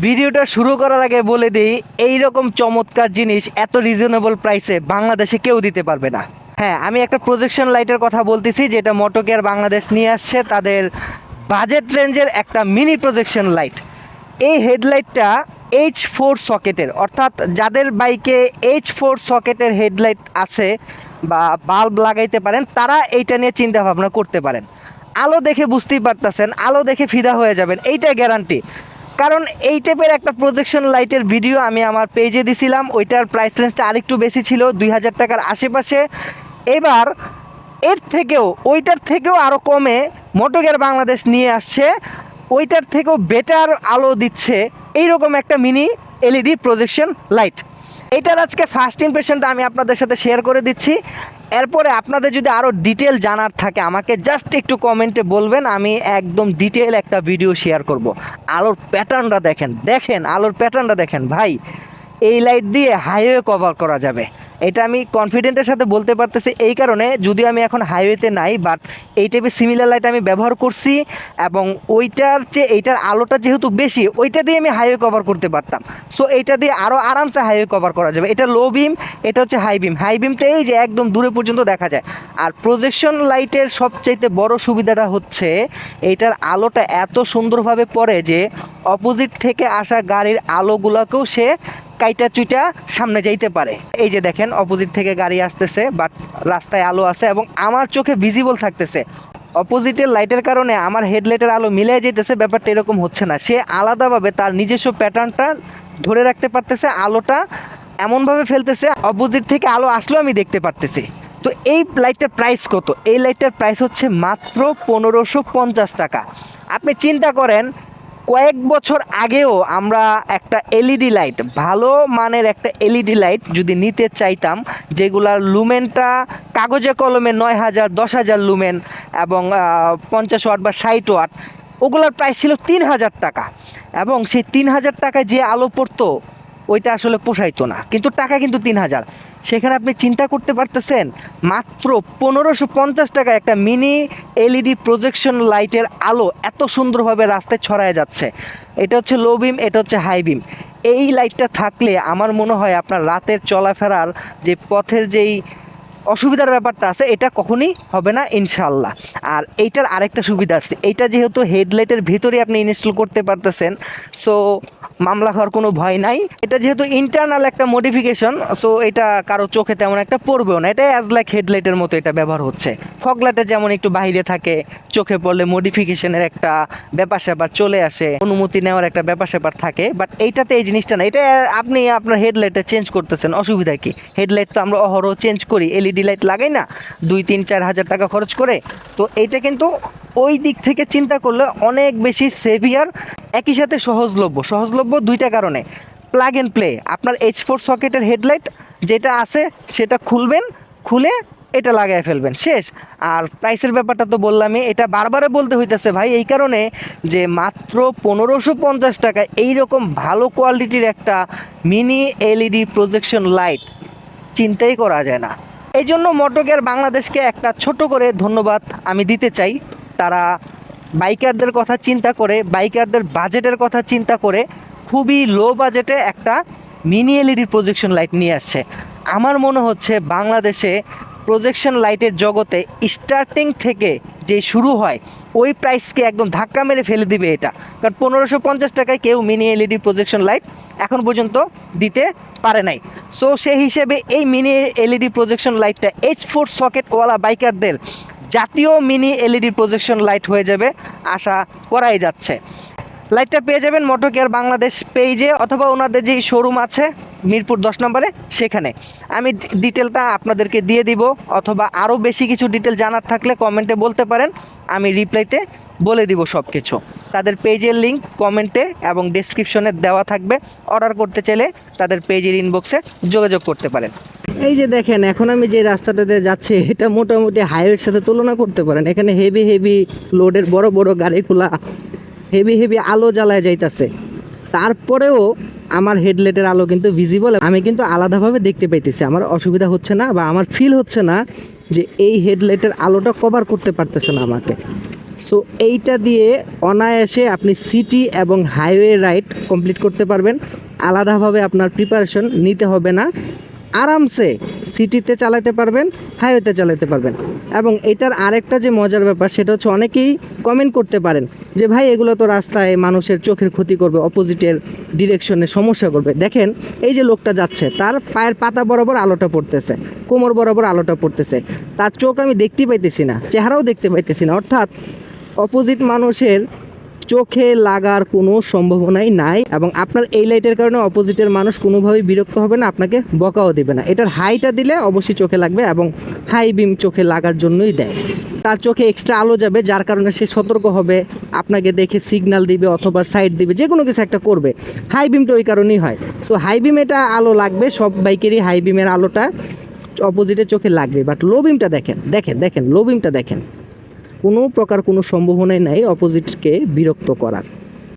ভিডিওটা শুরু করার আগে বলে দিই এই রকম চমৎকার জিনিস এত রিজনেবল প্রাইসে বাংলাদেশে কেউ দিতে পারবে না। হ্যাঁ আমি একটা প্রজেকশন লাইটের কথা বলতেছি, যেটা মোটোকেয়ার বাংলাদেশ নিয়ে আসছে, তাদের বাজেট রেঞ্জের একটা মিনি প্রজেকশন লাইট এই হেডলাইটটা এইচ ফোর সকেটের অর্থাৎ যাদের বাইকে এইচ ফোর সকেটের হেডলাইট আছে বা বাল্ব লাগাইতে পারেন, তারা এইটা নিয়ে চিন্তা ভাবনা করতে পারেন। আলো দেখে বুঝতেই পারতেছেন, আলো দেখে ফিদা হয়ে যাবেন, এইটাই গ্যারান্টি কারণ এই টাইপের একটা প্রজেকশন লাইটের ভিডিও আমি আমার পেজে দিছিলাম, ওইটার প্রাইস রেঞ্জটা আরেকটু বেশি ছিল, দুই হাজার টাকার আশেপাশে। এবার এর থেকেও, ওইটার থেকেও আরও কমে মোটোগের বাংলাদেশ নিয়ে আসছে। ওইটার থেকেও বেটার আলো দিচ্ছে। এইরকম একটা মিনি এলইডি প্রজেকশন লাইট এটার আজকে ফার্স্ট ইমপ্রেশনটা আমি আপনাদের সাথে শেয়ার করে দিচ্ছি। এরপরে আপনাদের যদি আরও ডিটেল জানার থাকে, আমাকে জাস্ট একটু কমেন্টে বলবেন, আমি একদম ডিটেল একটা ভিডিও শেয়ার করব। আলোর প্যাটার্নটা দেখেন দেখেন, আলোর প্যাটার্নটা দেখেন, ভাই। এই লাইট দিয়ে হাইওয়ে কভার করা যাবে। এটা আমি কনফিডেন্টের সাথে বলতে পারতেছি, এই কারণে যদিও আমি এখন হাইওয়েতে নাই বাট এই টাইপের সিমিলার লাইট আমি ব্যবহার করছি এবং ওইটার চেয়ে, এইটার আলোটা যেহেতু বেশি, ওইটা দিয়ে আমি হাইওয়ে কভার করতে পারতাম। সো এইটা দিয়ে আরও আরামসে হাইওয়ে কভার করা যাবে। এটা লো বিম এটা হচ্ছে হাই বিম হাই বিমটা এই যে একদম দূরে পর্যন্ত দেখা যায়। আর প্রজেকশন লাইটের সবচাইতে বড় সুবিধাটা হচ্ছে, এইটার আলোটা এত সুন্দরভাবে পড়ে যে অপোজিট থেকে আসা গাড়ির আলোগুলোকেও সে কাইটা চুইটা সামনে যাইতে পারে। এই যে দেখেন অপোজিট থেকে গাড়ি আসতেছে বাট রাস্তায় আলো আছে এবং আমার চোখে ভিজিবল থাকতেছে। অপোজিটের লাইটের কারণে আমার হেডলাইটের আলো মিলে যেতেছে ব্যাপারটা এরকম হচ্ছে না। সে আলাদাভাবে তার নিজস্ব প্যাটার্নটা ধরে রাখতে পারতেছে, আলোটা এমনভাবে ফেলতেছে অপোজিট থেকে আলো আসলেও আমি দেখতে পারতেছি। তো এই লাইটটার প্রাইস কত? এই লাইটটার প্রাইস হচ্ছে মাত্র পনেরোশো পঞ্চাশ টাকা। আপনি চিন্তা করেন কয়েক বছর আগেও আমরা একটা এলইডি লাইট, ভালো মানের একটা এলইডি লাইট যদি নিতে চাইতাম, যেগুলার লুমেনটা কাগজে কলমে নয় হাজার, দশ হাজার লুমেন এবং পঞ্চাশ ওয়াট বা ষাট ওয়াট, ওগুলার প্রাইস ছিল তিন হাজার টাকা। এবং সেই তিন হাজার টাকায় যে আলো পড়তো ওইটা আসলে পোষাইতো না। কিন্তু টাকা কিন্তু তিন হাজার। সেখানে আপনি চিন্তা করতে পারতেছেন, মাত্র পনেরোশো পঞ্চাশ টাকা একটা মিনি এলইডি প্রজেকশন লাইটের আলো এত সুন্দরভাবে রাস্তায় ছড়ায় যাচ্ছে। এটা হচ্ছে লো বিম, এটা হচ্ছে হাই বিম। এই লাইটটা থাকলে আমার মনে হয় আপনার রাতের চলাফেরার যে পথের যেই অসুবিধার ব্যাপারটা আছে, এটা কখনই হবে না ইনশাল্লাহ আর এইটার আরেকটা সুবিধা আছে, এইটা যেহেতু হেডলাইটের ভিতরে আপনি ইনস্টল করতে পারতেছেন সো মামলা হওয়ার কোনো ভয় নাই। এটা যেহেতু ইন্টারনাল একটা মডিফিকেশন সো এটা কারও চোখে তেমন একটা পড়বেও না এটা অ্যাজ লাইক হেডলাইটের মতো এটা ব্যবহার হচ্ছে। ফগলাইটে যেমন একটু বাইরে থাকে, চোখে পড়লে মডিফিকেশনের একটা ব্যাপার স্যাপার চলে আসে, অনুমতি নেওয়ার একটা ব্যাপার স্যাপার থাকে বাট এইটাতে এই জিনিসটা না এটা আপনি আপনার হেডলাইটটা চেঞ্জ করতেছেন, অসুবিধা কি? হেডলাইট তো আমরা অহরহ চেঞ্জ করি এলইডি লাইট লাগাই না, দুই, তিন, চার হাজার টাকা খরচ করে। তো এইটা কিন্তু ওই দিক থেকে চিন্তা করলে অনেক বেশি সেভিয়ার। একই সাথে সহজলভ্য সহজলভ্য দুইটা কারণে। প্লাগ অ্যান্ড প্লে আপনার এইচ ফোর সকেটের হেডলাইট যেটা আছে, সেটা খুলবেন, খুলে এটা লাগাই ফেলবেন, শেষ। আর প্রাইসের ব্যাপারটা তো বললামই, এটা বারবারে বলতে হইতেছে ভাই, এই কারণে যে মাত্র পনেরোশো পঞ্চাশ টাকা এইরকম ভালো কোয়ালিটির একটা মিনি এলইডি প্রজেকশন লাইট চিন্তাই করা যায় না। এই জন্য মোটোকের বাংলাদেশকে একটা ছোট করে ধন্যবাদ আমি দিতে চাই। তারা বাইকারদের কথা চিন্তা করে, বাইকারদের বাজেটের কথা চিন্তা করে খুবই লো বাজেটে একটা মিনি এলইডি প্রজেকশন লাইট নিয়ে আসছে। আমার মনে হচ্ছে বাংলাদেশে প্রজেকশন লাইটের জগতে স্টার্টিং থেকে যে শুরু হয়, ওই প্রাইসকে একদম ধাক্কা মেরে ফেলে দিবে এটা। কারণ পনেরোশো পঞ্চাশ টাকায় কেউ মিনি এলইডি প্রজেকশন লাইট এখন পর্যন্ত দিতে পারে নাই। সো সেই হিসেবে এই মিনি এলইডি প্রজেকশন লাইটটা এইচ ফোর সকেটওয়ালা বাইকারদের জাতীয় মিনি এলইডি প্রজেকশন লাইট হয়ে যাবে, আশা করাই যাচ্ছে। লাইটটা পেয়ে যাবেন মোটো কেয়ার বাংলাদেশ পেজে অথবা ওনাদের যেই শোরুম আছে, মিরপুর দশ নম্বরে, সেখানে। আমি ডিটেলটা আপনাদেরকে দিয়ে দিব, অথবা আরও বেশি কিছু ডিটেল জানার থাকলে কমেন্টে বলতে পারেন, আমি রিপ্লাইতে বলে দিব সব কিছু তাদের পেজের লিঙ্ক কমেন্টে এবং ডেসক্রিপশনে দেওয়া থাকবে। অর্ডার করতে চাইলে তাদের পেজের ইনবক্সে যোগাযোগ করতে পারেন। এই যে দেখেন, এখন আমি যে রাস্তাটাতে যাচ্ছি, এটা মোটামুটি হাইওয়ের সাথে তুলনা করতে পারেন। এখানে হেভি হেভি লোডের বড় বড় গাড়িগুলা হেভি হেভি আলো জ্বালায় যাইতাছে। তারপরেও আমার হেডলাইটের আলো কিন্তু ভিজিবল আমি কিন্তু আলাদাভাবে দেখতে পাইতেছি। আমার অসুবিধা হচ্ছে না বা আমার ফিল হচ্ছে না যে এই হেডলাইটের আলোটা কভার করতে পারতেছে না আমাকে। সো এইটা দিয়ে অনায়াসে আপনি সিটি এবং হাইওয়ে রাইড কমপ্লিট করতে পারবেন। আলাদাভাবে আপনার প্রিপারেশন নিতে হবে না। আরামসে সিটিতে চালাতে পারবেন, হাইওয়েতে চালাতে পারবেন। এবং এটার আরেকটা যে মজার ব্যাপার, সেটা হচ্ছে অনেকেই কমেন্ট করতে পারেন যে, ভাই, এগুলো তো রাস্তায় মানুষের চোখের ক্ষতি করবে অপোজিটের ডিরেকশনে সমস্যা করবে। দেখেন, এই যে লোকটা যাচ্ছে, তার পায়ের পাতা বরাবর আলোটা পড়তেছে, কোমর বরাবর আলোটা পড়তেছে। তার চোখ আমি দেখতে পাইতেছি না, চেহারাও দেখতে পাইতেছি না। অর্থাৎ অপোজিট মানুষের চোখে লাগার কোনো সম্ভাবনাই নাই এবং আপনার এই লাইটের কারণে অপোজিটের মানুষ কোনোভাবেই বিরক্ত হবে না, আপনাকে বকাও দেবে না। এটার হাইটা দিলে অবশ্যই চোখে লাগবে এবং হাই বিম চোখে লাগার জন্যই দেয়। তার চোখে এক্সট্রা আলো যাবে, যার কারণে সে সতর্ক হবে, আপনাকে দেখে সিগন্যাল দিবে অথবা সাইড দিবে, যে কোনো কিছু একটা করবে। হাই বিমটা ওই কারণেই হয়। সো হাই বিম এটা আলো লাগবে, সব বাইকেরই হাই বিমের আলোটা অপোজিটের চোখে লাগবে। বাট লো বিমটা দেখেন দেখেন দেখেন লো বিমটা দেখেন। কোনো প্রকার কোনো সম্ভাবনাই নাই অপোজিটকে বিরক্ত করার।